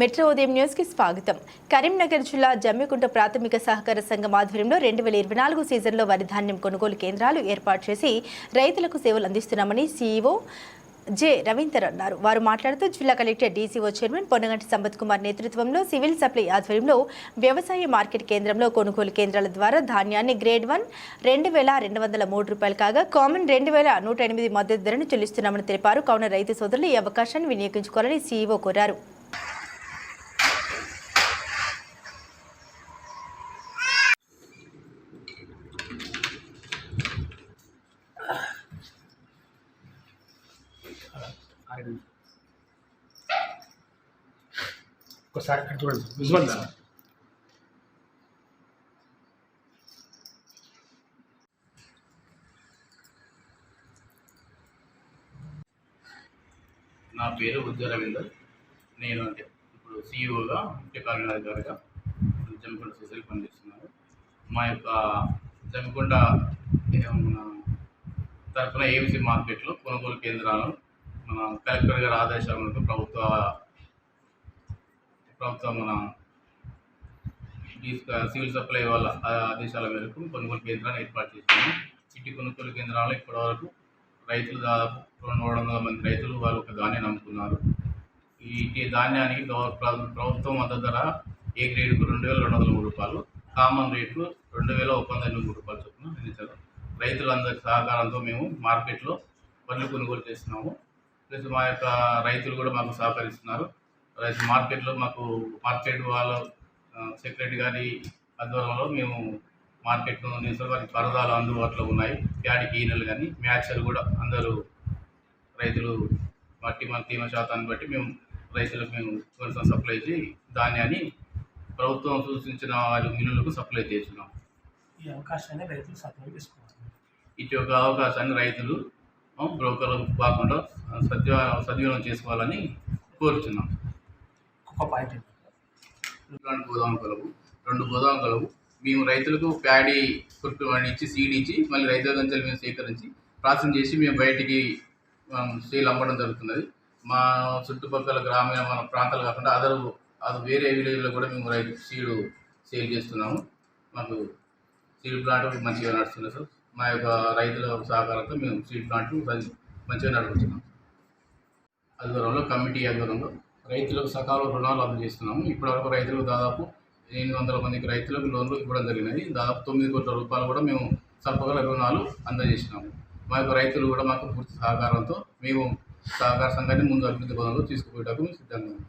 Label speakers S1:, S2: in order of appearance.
S1: Metro ఉదయం న్యూస్కి స్వాగతం. కరీంనగర్ జిల్లా జమ్మికుంట ప్రాథమిక సహకార సంఘం ఆధ్వర్యంలో రెండు వేల ఇరవై నాలుగు సీజన్లో వరి ధాన్యం కొనుగోలు కేంద్రాలు ఏర్పాటు చేసి రైతులకు సేవలు అందిస్తున్నామని సీఈఓ జె రవీందర్ అన్నారు. వారు మాట్లాడుతూ జిల్లా collector DCO chairman Ponnaganti Sampath Kumar నేతృత్వంలో సివిల్ సప్లై ఆధ్వర్యంలో వ్యవసాయ మార్కెట్ కేంద్రంలో కొనుగోలు కేంద్రాల ద్వారా ధాన్యాన్ని గ్రేడ్ వన్ రెండు వేల రెండు వందల మూడు రూపాయలు కాగా కామన్ రెండు వేల నూట ఎనిమిది మద్దతు ధరను చెల్లిస్తున్నామని తెలిపారు. కావున రైతు సోదరులు ఈ అవకాశాన్ని వినియోగించుకోవాలని సీఈఓ కోరారు.
S2: ఒకసారి చూడండి విజువల్
S3: నా పేరు ఉద్య రవీందర్. నేను అంటే ఇప్పుడు సీఈఓగా ముఖ్య కార్యనిర్వాహకుడిగా జమికొండ సొసైటీ పనిచేస్తున్నాను. మా యొక్క జమికొండ తరఫున ఏబిసి మార్కెట్లో కొనుగోలు కేంద్రాలను కలెక్టర్ గారి ఆదేశాల మేరకు ప్రభుత్వ ప్రభుత్వం మన సివిల్ సప్లై వాళ్ళ ఆదేశాల మేరకు కొనుగోలు కేంద్రాన్ని ఏర్పాటు చేసినాము చిట్టి కొనుగోలు కేంద్రాలు ఇప్పటివరకు రైతులు దాదాపు రెండు మూడు వందల మంది రైతులు వాళ్ళు ఒక ధాన్యాన్ని అమ్ముతున్నారు. ఈ ధాన్యానికి ప్రభుత్వం మద్దతు ధర ఏ గ్రేడ్కు రెండు వేల రెండు వందల మూడు రూపాయలు కామన్ రేట్లు రెండు వేల ఒక వంద ఎనిమిది రూపాయలు చొప్పున రైతులందరి సహకారంతో మేము మార్కెట్లో పనులు కొనుగోలు చేస్తున్నాము. ప్లస్ మా యొక్క రైతులు కూడా మాకు సహకరిస్తున్నారు. రైతు మార్కెట్లో మాకు మార్కెట్ వాళ్ళ సెక్రటరీ గారి ఆధ్వర్యంలో మేము మార్కెట్ వారికి పరదాలు అందుబాటులో ఉన్నాయి. ప్యాడికి ఈనెలు కానీ మ్యాచ్లు కూడా అందరూ రైతులు మట్టి మన తేమ శాతాన్ని బట్టి మేము రైతులకు మేము కొంచెం సప్లై చేసి ధాన్యాన్ని ప్రభుత్వం సూచించిన వారి మిల్లులకు సప్లై చేస్తున్నాం.
S2: ఈ అవకాశాన్ని రైతులు సత్వం తీసుకోవాలి.
S3: ఇటు యొక్క అవకాశాన్ని రైతులు బ్రోకర్లు కాకుండా సద్వ సద్వినియోగం చేసుకోవాలని కోరుతున్నాం
S2: ఒక్కొక్క పాయింట్
S3: రెండు గోదాం కలవు రెండు గోదాం కలవు. మేము రైతులకు ప్యాడీ కుట్టు ఇచ్చి సీడ్ ఇచ్చి మళ్ళీ రైతుల గంజలు మేము సేకరించి ప్రాసెసింగ్ చేసి మేము బయటికి సేల్ అమ్మడం జరుగుతున్నది. మా చుట్టుపక్కల గ్రామీణ మన ప్రాంతాలు కాకుండా అదర్ అది వేరే విలేజ్లో కూడా మేము రైతు సీడు సేల్ చేస్తున్నాము. మాకు సీడ్ ప్లాంట్ మంచిగా నడుస్తుంది సార్. మా యొక్క రైతుల సహకారంతో మేము సీడ్ ప్లాంట్ మంచిగా నడుపుతున్నాం ఆధ్వర్యంలో కమిటీ ఆధ్వర్యంలో రైతులకు సకాల రుణాలు అందజేస్తున్నాము. ఇప్పటివరకు రైతులకు దాదాపు ఎనిమిది వందల మందికి రైతులకు లోన్లు ఇవ్వడం జరిగినది. దాదాపు తొమ్మిది కోట్ల రూపాయలు కూడా మేము సర్పగల రుణాలు అందజేసినాము. మా యొక్క రైతులు కూడా మాకు పూర్తి సహకారంతో మేము సహకార సంఘాన్ని ముందు అభివృద్ధి పనులు తీసుకుపోయేటకు సిద్ధంగా ఉన్నాం.